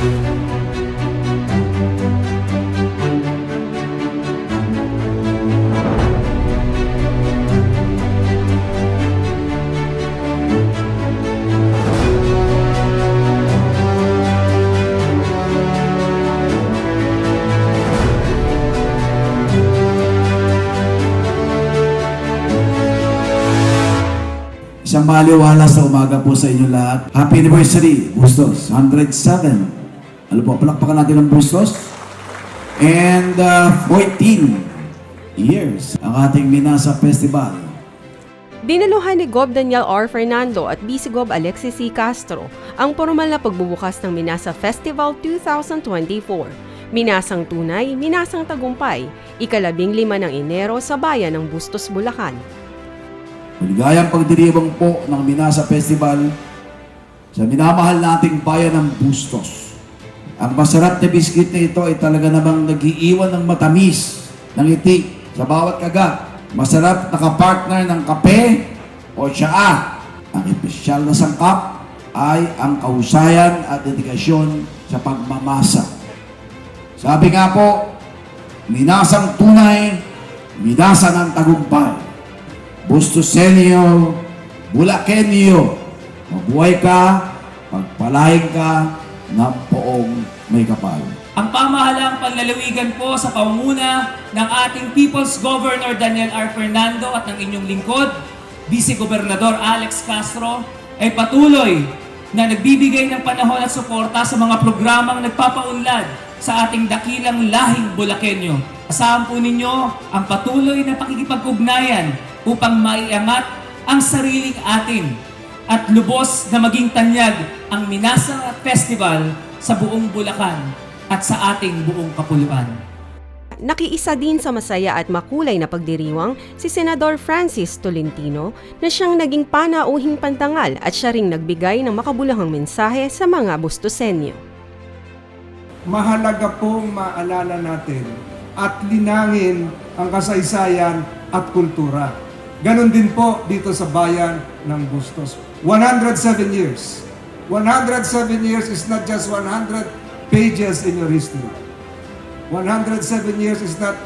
Isang maliwala sa umaga po sa inyo lahat. Happy anniversary, Bustos. 107. Ano po, palakpakan natin ang Bustos. And uh, 14 years ang ating Minasa Festival. Dinaluhan ni Gob Daniel R. Fernando at Vice Gob Alexis C. Castro ang formal na pagbubukas ng Minasa Festival 2024. Minasang tunay, minasang tagumpay, ikalabing lima ng Enero sa bayan ng Bustos, Bulacan. Maligayang pagdiriwang po ng Minasa Festival sa minamahal nating bayan ng Bustos. Ang masarap na biskit na ito ay talaga namang nagiiwan ng matamis, ng ngiti sa bawat kagat. Masarap na kapartner ng kape o tsaa. Ang espesyal na sangkap ay ang kahusayan at dedikasyon sa pagmamasa. Sabi nga po, minasang tunay, minasa ng tagumpay. Bustosenyo, Bulakenyo, mabuhay ka, pagpalain ka ng poong may kapal. Ang pamahalang panlalawigan po sa pamumuna ng ating People's Governor Daniel R. Fernando at ng inyong lingkod, Vice Gobernador Alex Castro, ay patuloy na nagbibigay ng panahon at suporta sa mga programang nagpapaunlad sa ating dakilang lahing Bulakenyo. Asahan po ninyo ang patuloy na pakikipag-ugnayan upang maiangat ang sariling atin at lubos na maging tanyag ang Minasa Festival sa buong Bulacan at sa ating buong kapuluan. Nakiisa din sa masaya at makulay na pagdiriwang si Senador Francis Tolentino na siyang naging panauhing pantangal at siya ring nagbigay ng makabulahang mensahe sa mga Bustosenyo. mahalaga pong maalala natin at linangin ang kasaysayan at kultura. Ganon din po dito sa bayan ng Bustos. 107 years. 107 years is not just 100 pages in your history. 107 years is not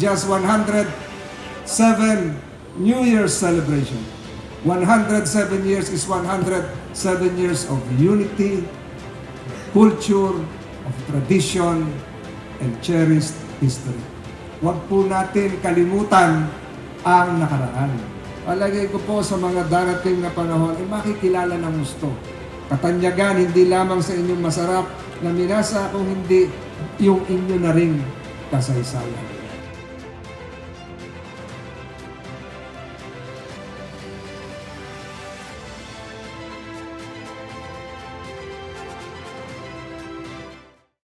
just 107 New Year's celebration. 107 years is 107 years of unity, culture, of tradition, and cherished history. Huwag po natin kalimutan ang nakaraan. Palagay ko po sa mga darating na panahon, ay makikilala ng gusto. Katanyagan, hindi lamang sa inyong masarap na minasa, kung hindi yung inyo na ring kasaysayan.